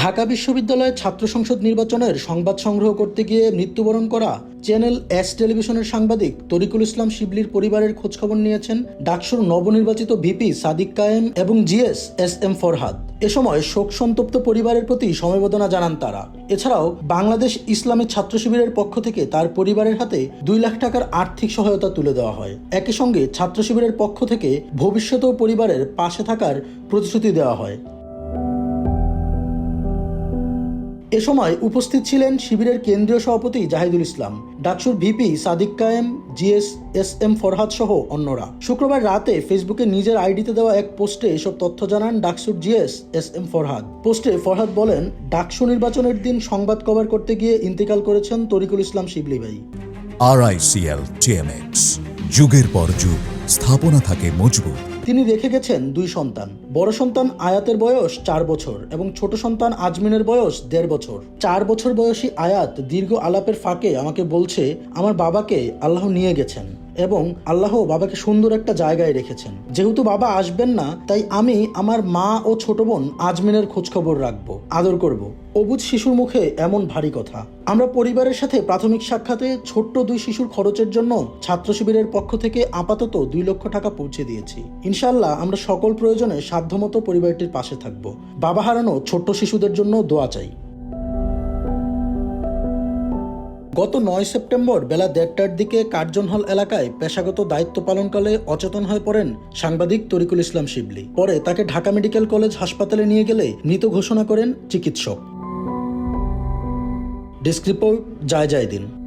ঢাকা বিশ্ববিদ্যালয়ের ছাত্র সংসদ নির্বাচনের সংবাদ সংগ্রহ করতে গিয়ে মৃত্যুবরণ করা চ্যানেল এস টেলিভিশনের সাংবাদিক তরিকুল ইসলাম শিবলির পরিবারের খোঁজখবর নিয়েছেন ডাকসুর নবনির্বাচিত ভিপি সাদিক কায়েম এবং জিএস এস এম ফরহাদ। এ সময় শোক সন্তপ্ত পরিবারের প্রতি সমবেদনা জানান তারা। এছাড়াও বাংলাদেশ ইসলামী ছাত্র শিবিরের পক্ষ থেকে তার পরিবারের হাতে দুই লাখ টাকার আর্থিক সহায়তা তুলে দেওয়া হয়। একই সঙ্গে ছাত্র শিবিরের পক্ষ থেকে ভবিষ্যতেও পরিবারের পাশে থাকার প্রতিশ্রুতি দেওয়া হয়। এ সময় উপস্থিত ছিলেন শিবিরের কেন্দ্রীয় সভাপতি জাহিদুল ইসলাম, ডাকসুর ভিপি সাদিক কায়েম জিএস এস এম ফরহাদ সহ অন্যরা। শুক্রবার রাতে ফেসবুকে নিজের আইডিতে দেওয়া এক পোস্টে এসব তথ্য জানান ডাকসুর জিএস এস এম ফরহাদ। পোস্টে ফরহাদ বলেন, ডাকসু নির্বাচনের দিন সংবাদ কভার করতে গিয়ে ইন্তেকাল করেছেন তরিকুল ইসলাম শিবলি ভাই। আরআইসিএল টিএমএক্স যুগের পর যুগ, স্থাপনা থাকে মজবুত। তিনি রেখে গেছেন দুই সন্তান। বড় সন্তান আয়াতের বয়স চার বছর এবং ছোট সন্তান আজমিনের বয়স দেড় বছর। চার বছর বয়সী আয়াত দীর্ঘ আলাপের ফাঁকে আমাকে বলছে, আমার বাবাকে আল্লাহ নিয়ে গেছেন। এবং আল্লাহ বাবাকে সুন্দর একটা জায়গায় রেখেছেন। যেহেতু বাবা আসবেন না, তাই আমি আমার মা ও ছোট বোন আজমিনের খোঁজখবর রাখব, আদর করব। অবুজ শিশুর মুখে এমন ভারী কথা। আমরা পরিবারের সাথে প্রাথমিক সাক্ষাতে ছোট্ট দুই শিশুর খরচের জন্য ছাত্র শিবিরের পক্ষ থেকে আপাতত দুই লক্ষ টাকা পৌঁছে দিয়েছি। ইনশাল্লাহ আমরা সকল প্রয়োজনে সাধ্যমতো পরিবারটির পাশে থাকব। বাবা হারানো ছোট্ট শিশুদের জন্য দোয়া চাই। গত নয় সেপ্টেম্বর বেলা দেড়টার দিকে কার্জন হল এলাকায় পেশাগত দায়িত্ব পালনকালে অচেতন হয়ে পড়েন সাংবাদিক তরিকুল ইসলাম শিবলি। পরে তাকে ঢাকা মেডিকেল কলেজ হাসপাতালে নিয়ে গেলে মৃত ঘোষণা করেন চিকিৎসক। ডেস্ক রিপোর্ট দিন।